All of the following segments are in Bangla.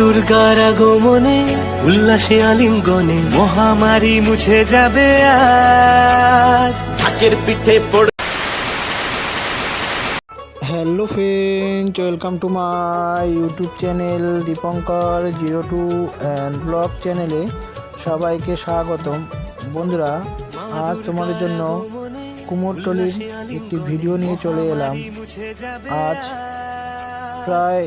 দুর্গার আগমনে উল্লাসে আলিঙ্গনে মহামারী মুছে যাবে আজ। ঢাকের পিঠে পড় hello friends welcome to my YouTube channel Dipankar zero two and blog চ্যানেলে সবাইকে স্বাগতম। বন্ধুরা আজ তোমাদের জন্য কুমোরটলির একটি ভিডিও নিয়ে চলে এলাম। আজ প্রায়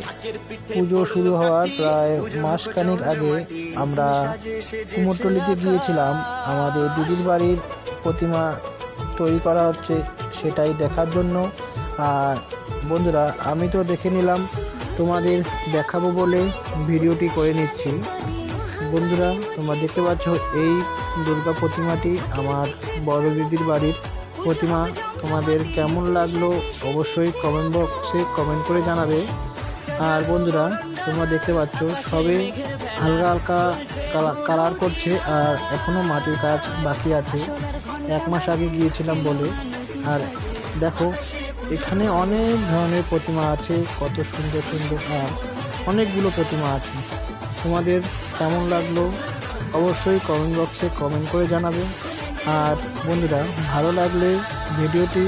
পুজো শুরু হওয়ার প্রায় মাসখানেক আগে আমরা কুমোরটলিতে গিয়েছিলাম। আমাদের দিদির বাড়ির প্রতিমা তৈরি করা হচ্ছে সেটাই দেখার জন্য। আর বন্ধুরা আমি তো দেখে নিলাম তোমাদের দেখাবো বলে ভিডিওটি করে নিচ্ছি। বন্ধুরা তোমরা দেখতে পাচ্ছ এই দুর্গা প্রতিমাটি আমার বড় দিদির বাড়ির প্রতিমা। তোমাদের কেমন লাগল অবশ্যই কমেন্ট বক্সে কমেন্ট করে জানাবে। আর বন্ধুরা, তোমরা দেখতে পাচ্ছ, সবে হালকা হালকা কালার করছে আর এখনও মাটির কাজ বাকি আছে। এক মাস আগে গিয়েছিলাম বলে। আর দেখো, এখানে অনেক ধরনের প্রতিমা আছে, কত সুন্দর সুন্দর, আর অনেকগুলো প্রতিমা আছে। তোমাদের কেমন লাগল অবশ্যই কমেন্ট বক্সে কমেন্ট করে জানাবে। আর বন্ধুরা, ভালো লাগলে ভিডিওটি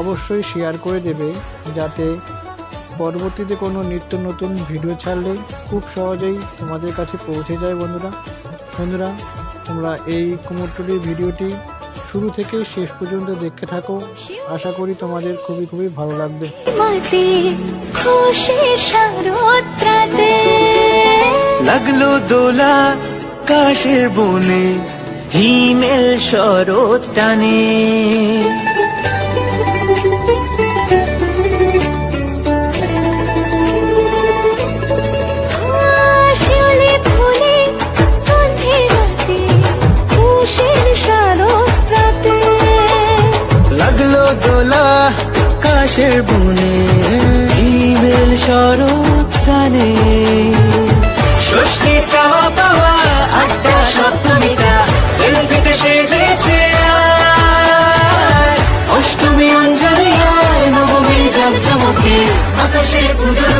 অবশ্যই শেয়ার করে দেবে, যাতে পরবর্তীতে কোনো নিত্য নতুন ভিডিও ছাড়লে খুব সহজেই তোমাদের কাছে পৌঁছে যায় বন্ধুরা। বন্ধুরা তোমরা এই কুমোরটুলির ভিডিওটি শুরু থেকে শেষ পর্যন্ত দেখতে থাকো। আশা করি তোমাদের খুবই খুবই ভালো লাগবে। লাগল দোলা কাশের বনে হিমেল শরৎ টানে। কাশের বনে, ইমেল শরৎ টানে ষষ্ঠী চাওয়া পাওয়া, আড্ডা সপ্তমীটা সেলফিতে সেজেছে। অষ্টমী অঞ্জলি নবমী জমজমকে আকাশে পুজোর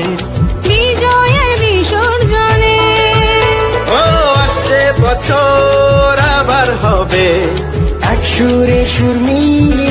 সুরে সুর মিলিয়ে